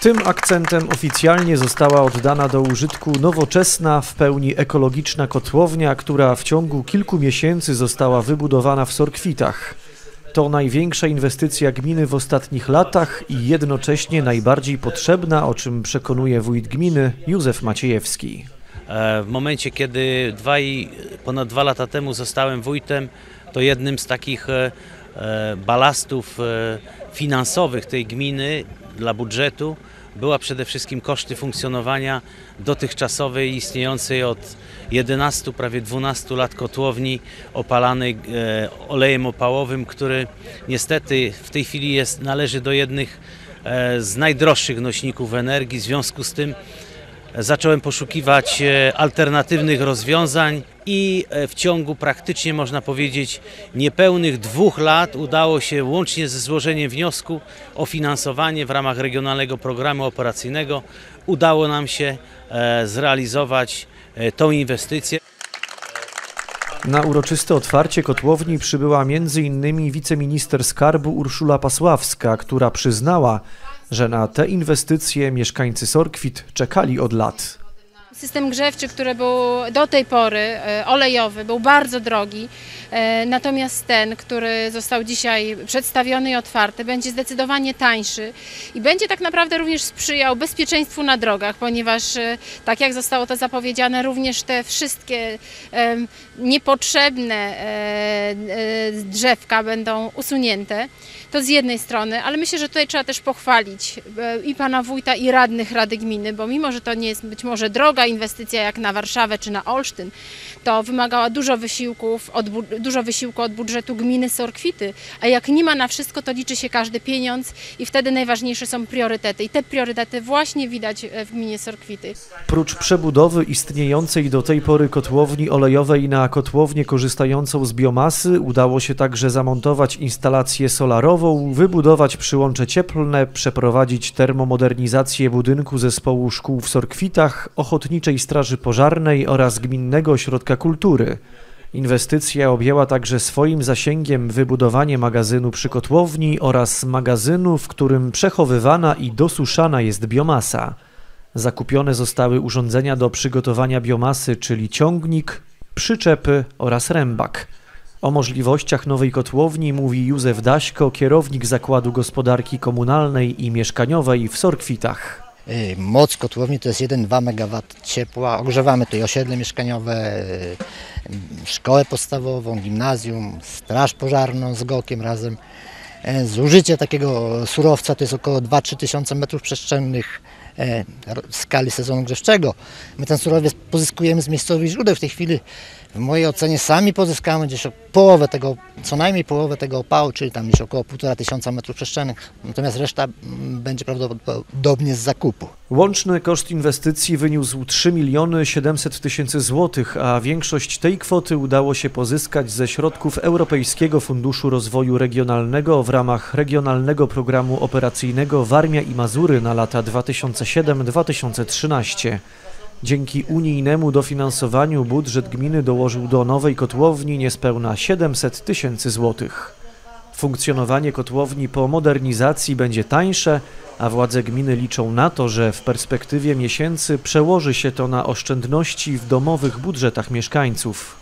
Tym akcentem oficjalnie została oddana do użytku nowoczesna, w pełni ekologiczna kotłownia, która w ciągu kilku miesięcy została wybudowana w Sorkwitach. To największa inwestycja gminy w ostatnich latach i jednocześnie najbardziej potrzebna, o czym przekonuje wójt gminy Józef Maciejewski. E, W momencie, kiedy dwa i, ponad dwa lata temu zostałem wójtem, to jednym z takich e, balastów e, finansowych tej gminy dla budżetu była przede wszystkim koszty funkcjonowania dotychczasowej, istniejącej od 11, prawie 12 lat kotłowni opalanej e, olejem opałowym, który niestety w tej chwili jest, należy do jednych e, z najdroższych nośników energii. W związku z tym zacząłem poszukiwać e, alternatywnych rozwiązań i e, w ciągu praktycznie można powiedzieć niepełnych dwóch lat udało się łącznie ze złożeniem wniosku o finansowanie w ramach Regionalnego Programu Operacyjnego udało nam się e, zrealizować tą inwestycję. Na uroczyste otwarcie kotłowni przybyła m.in. wiceminister skarbu Urszula Pasławska, która przyznała, że na te inwestycje mieszkańcy Sorkwit czekali od lat. System grzewczy, który był do tej pory e, olejowy, był bardzo drogi, natomiast ten, który został dzisiaj przedstawiony i otwarty, będzie zdecydowanie tańszy i będzie tak naprawdę również sprzyjał bezpieczeństwu na drogach, ponieważ e, tak jak zostało to zapowiedziane, również te wszystkie niepotrzebne e, e, drzewka będą usunięte. To z jednej strony, ale myślę, że tutaj trzeba też pochwalić e, i pana wójta, i radnych Rady Gminy, bo mimo, że to nie jest być może droga inwestycja jak na Warszawę czy na Olsztyn, to wymagała dużo wysiłków, od, dużo wysiłku od budżetu gminy Sorkwity, a jak nie ma na wszystko, to liczy się każdy pieniądz i wtedy najważniejsze są priorytety i te priorytety właśnie widać e, w gminie Sorkwity. Prócz przebudowy istniejącej do tej pory kotłowni olejowej na kotłownię korzystającą z biomasy, udało się także zamontować instalację solarową, wybudować przyłącze cieplne, przeprowadzić termomodernizację budynku zespołu szkół w Sorkwitach, Ochotniczej Straży Pożarnej oraz Gminnego Ośrodka Kultury. Inwestycja objęła także swoim zasięgiem wybudowanie magazynu przy kotłowni oraz magazynu, w którym przechowywana i dosuszana jest biomasa. Zakupione zostały urządzenia do przygotowania biomasy, czyli ciągnik, przyczepy oraz rębak. O możliwościach nowej kotłowni mówi Józef Daśko, kierownik Zakładu Gospodarki Komunalnej i Mieszkaniowej w Sorkwitach. Y, Moc kotłowni to jest 1-2 MW ciepła. Ogrzewamy tutaj osiedle mieszkaniowe, y, szkołę podstawową, gimnazjum, straż pożarną z GOK-iem razem. E, Zużycie takiego surowca to jest około 2-3 tysiące metrów przestrzennych w skali sezonu grzewczego. My ten surowiec pozyskujemy z miejscowych źródeł. W tej chwili w mojej ocenie sami pozyskamy gdzieś połowę tego, co najmniej połowę tego opału, czyli tam gdzieś około 1,5 tysiąca metrów przestrzennych. Natomiast reszta mm, będzie prawdopodobnie z zakupu. Łączny koszt inwestycji wyniósł 3 miliony 700 tysięcy złotych, a większość tej kwoty udało się pozyskać ze środków Europejskiego Funduszu Rozwoju Regionalnego w ramach Regionalnego Programu Operacyjnego Warmia i Mazury na lata 2007-2013. Dzięki unijnemu dofinansowaniu budżet gminy dołożył do nowej kotłowni niespełna 700 tysięcy złotych. Funkcjonowanie kotłowni po modernizacji będzie tańsze, a władze gminy liczą na to, że w perspektywie miesięcy przełoży się to na oszczędności w domowych budżetach mieszkańców.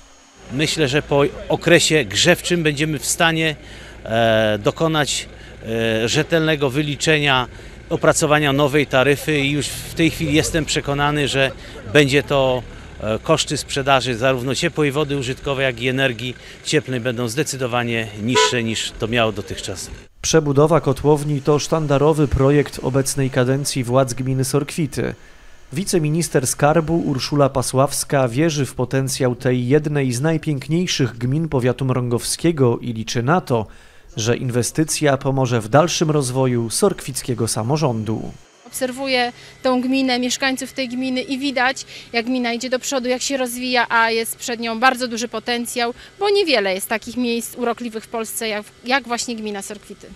Myślę, że po okresie grzewczym będziemy w stanie e, dokonać e, rzetelnego wyliczenia opracowania nowej taryfy i już w tej chwili jestem przekonany, że będzie to e, koszty sprzedaży zarówno ciepłej wody użytkowej, jak i energii cieplnej będą zdecydowanie niższe niż to miało dotychczas. Przebudowa kotłowni to sztandarowy projekt obecnej kadencji władz gminy Sorkwity. Wiceminister skarbu Urszula Pasławska wierzy w potencjał tej jednej z najpiękniejszych gmin powiatu mrągowskiego i liczy na to, że inwestycja pomoże w dalszym rozwoju sorkwickiego samorządu. Obserwuję tą gminę, mieszkańców tej gminy i widać, jak gmina idzie do przodu, jak się rozwija, a jest przed nią bardzo duży potencjał, bo niewiele jest takich miejsc urokliwych w Polsce, jak, jak właśnie gmina Sorkwity.